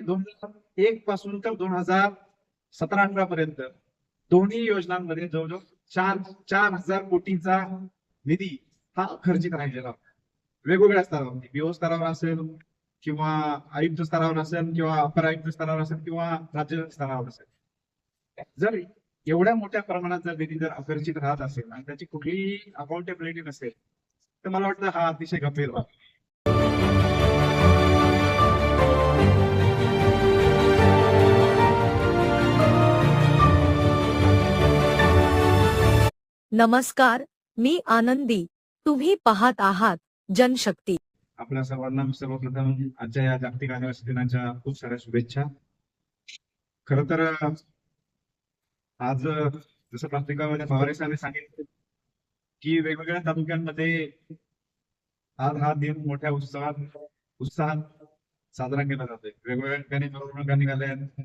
दोन हजार एक पासून तर दोन हजार सतरा अठरा पर्यंत दोन्ही योजनांमध्ये जवळजवळ चार चार हजार कोटीचा निधी हा खर्चित राहिलेला होता. वेगवेगळ्या स्तरावर म्हणजे बीओ स्तरावर असेल किंवा आयुक्त स्तरावर असेल किंवा अपर आयुक्त स्तरावर असेल किंवा राज्य स्तरावर असेल. जर एवढ्या मोठ्या प्रमाणात जर निधी जर अखर्चित राहत असेल आणि त्याची कुठलीही अकाउंटेबिलिटी नसेल तर मला वाटतं हा अतिशय गंभीर बाब नमस्कार मी आनंदी. तुम्ही पाहत आहात जनशक्ती. आपल्या सर्वांना सर्वप्रथम आजच्या या जागतिक आदिवासी दिनाच्या खूप साऱ्या शुभेच्छा. खर तर आज जसं पत्रिकामध्ये पवार सांगितलं की वेगवेगळ्या तालुक्यांमध्ये आज हा दिन मोठ्या उत्साहात उत्साहात साजरा केला जातोय. वेगवेगळ्या ठिकाणी मिरवणुका निघाल्या आहेत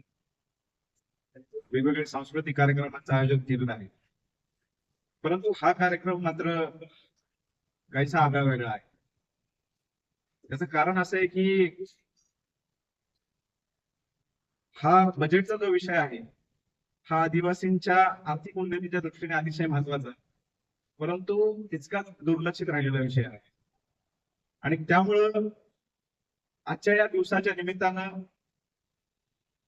वेगवेगळे सांस्कृतिक कार्यक्रमांचं आयोजन केलेलं आहे. परंतु हा कार्यक्रम मात्र काहीसा आगळा वेगळा आहे. त्याचं कारण असं आहे की हा बजेटचा जो विषय आहे हा आदिवासींच्या आर्थिक उन्नतीच्या दृष्टीने अतिशय महत्त्वाचा परंतु तितकाच दुर्लक्षित राहिलेला विषय आहे. आणि त्यामुळं आजच्या या दिवसाच्या निमित्तानं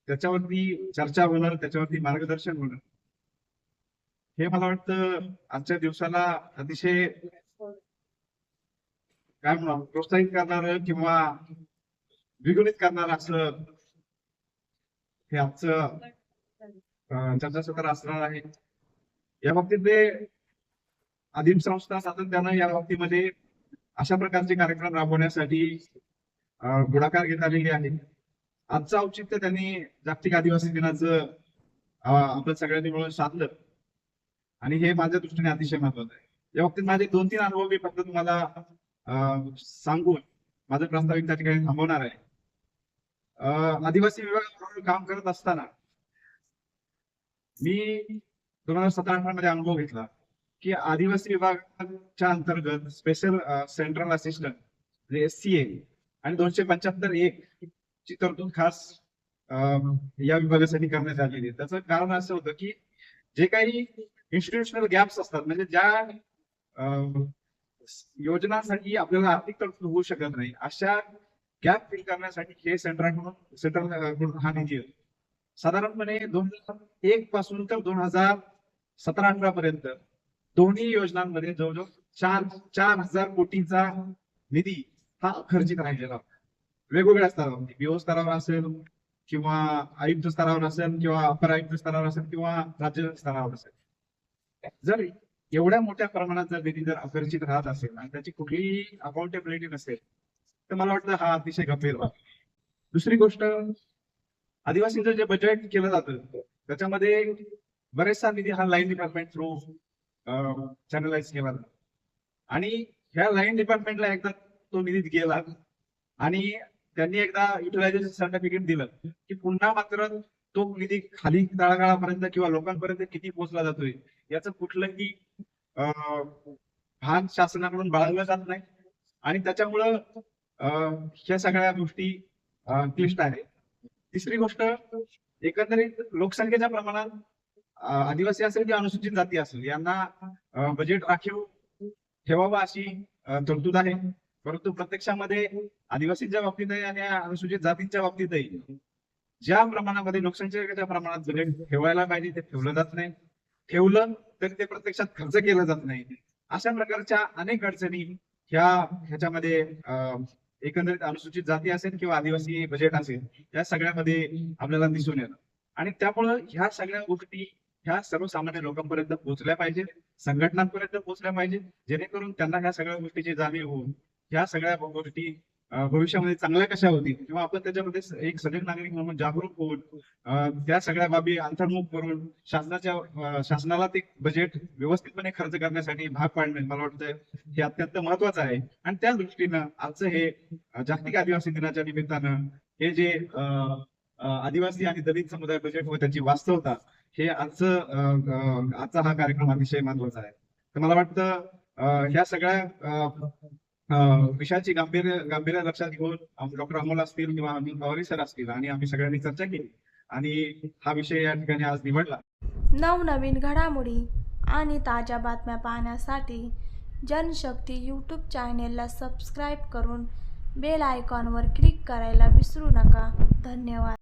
त्याच्यावरती चर्चा होणार त्याच्यावरती मार्गदर्शन होणार. हे मला वाटतं आजच्या दिवसाला अतिशय काय म्हणा प्रोत्साहित करणार किंवा द्विगुणित करणार असं हे आजचं चर्चासत्र असणार आहे. या बाबतीतले आदिम संस्था सातत्यानं या बाबतीमध्ये अशा प्रकारचे कार्यक्रम राबवण्यासाठी पुढाकार घेत आलेली आहे. आजचं औचित्य त्यांनी जागतिक आदिवासी दिनाचं आपलं आपण सगळ्यांनी मिळून साधलं. आणि हे माझ्या दृष्टीने अतिशय महत्वाचं आहे. या बाबतीत माझे दोन तीन अनुभव मी फक्त तुम्हाला सांगून माझं प्रस्ताविक त्या ठिकाणी थांबवणार आहे. अं, आदिवासी विभागाबरोबर काम करत असताना मी दोन हजार सतरा अठरा मध्ये अनुभव घेतला की आदिवासी विभागाच्या अंतर्गत स्पेशल सेंट्रल असिस्टंट म्हणजे एस सी ए आणि दोनशे पंच्याहत्तर एक ची तरतूद खास अं, या विभागासाठी करण्यात आलेली आहे. त्याचं कारण असं होतं की जे काही इन्स्टिट्यूशनल गॅप्स असतात. म्हणजे ज्या अं, योजनांसाठी आपल्याला आर्थिक तरतूद होऊ शकत नाही अशा गॅप फिल करण्यासाठी हे सेंटरकडून सेंट्रल हा निधी साधारणपणे दोन हजार एक पासून तर दोन हजार सतरा अठरा पर्यंत दोन्ही योजनांमध्ये जवळजवळ चार चार हजार कोटीचा निधी हा खर्चित राहिलेला होता. वेगवेगळ्या स्तरावर म्हणजे बीओ स्तरावर असेल किंवा आयुक्त स्तरावर असेल किंवा अपर आयुक्त स्तरावर असेल किंवा राज्य स्तरावर असेल. जर एवढ्या मोठ्या प्रमाणात जर निधी जर अपरिचित राहत असेल आणि त्याची कुठलीही अकाउंटेबिलिटी नसेल तर मला वाटतं हा अतिशय गंभीर भाग दुसरी गोष्ट आदिवासींचं जे बजेट केलं जातं त्याच्यामध्ये बरेचसा निधी हा लाईन डिपार्टमेंट थ्रू चॅनलाइज केला जातो. आणि ह्या लाईन डिपार्टमेंटला एकदा तो निधी गेला आणि त्यांनी एकदा युटिलायझेशन सर्टिफिकेट दिलं की पुन्हा मात्र तो निधी खाली तळागाळापर्यंत किंवा लोकांपर्यंत किती पोहोचला जातोय? याचं कुठलंही भान शासनाकडून बाळगलं जात नाही. आणि त्याच्यामुळं ह्या सगळ्या गोष्टी क्लिष्ट आहे तिसरी गोष्ट एकंदरीत लोकसंख्येच्या प्रमाणात आदिवासी असेल किंवा अनुसूचित जाती असेल यांना बजेट राखीव ठेवावा अशी तरतूद आहे. परंतु प्रत्यक्षामध्ये आदिवासींच्या बाबतीतही आणि अनुसूचित जातींच्या बाबतीतही ज्या प्रमाणामध्ये लोकसंख्येच्या प्रमाणात बजेट ठेवायला पाहिजे ते ठेवलं जात नाही. ठेवलं तरी ते प्रत्यक्षात खर्च केला जात नाही. अशा प्रकारच्या अनेक अडचणी ह्या ह्याच्यामध्ये एकंदरीत अनुसूचित जाती असेल किंवा आदिवासी बजेट असेल या सगळ्यामध्ये आपल्याला दिसून येतं. आणि त्यामुळं ह्या सगळ्या गोष्टी ह्या सर्वसामान्य लोकांपर्यंत पोहोचल्या पाहिजेत संघटनांपर्यंत पोहोचल्या पाहिजेत जेणेकरून त्यांना ह्या सगळ्या गोष्टीची जाणीव होऊन ह्या सगळ्या गोष्टी भविष्यामध्ये चांगल्या कशा होतील? किंवा आपण त्याच्यामध्ये एक सजग नागरिक म्हणून जागरूक होऊन त्या सगळ्या बाबी अंतर्मुख करून शासनाच्या शासनाला ते बजेट व्यवस्थितपणे खर्च करण्यासाठी भाग पाडणे मला वाटतं हे अत्यंत महत्वाचं आहे. आणि त्या दृष्टीनं आजचं हे जागतिक आदिवासी दिनाच्या निमित्तानं हे जे अं, आदिवासी आणि दलित समुदाय बजेट व त्याची वास्तवता हे आजचं आजचा हा कार्यक्रम अतिशय महत्त्वाचा आहे. तर मला वाटतं अं, ह्या सगळ्या विषयाची गांभीर्य गांभीर्य लक्षात घेऊन डॉक्टर अमोल असतील किंवा अनिल पवारी सर असतील आणि आम्ही सगळ्यांनी चर्चा केली. आणि हा विषय या ठिकाणी आज निवडला. नवनवीन घडामोडी आणि ताज्या बातम्या पाहण्यासाठी जनशक्ती यूट्यूब चॅनेलला सबस्क्राईब करून बेल आयकॉनवर क्लिक करायला विसरू नका. धन्यवाद.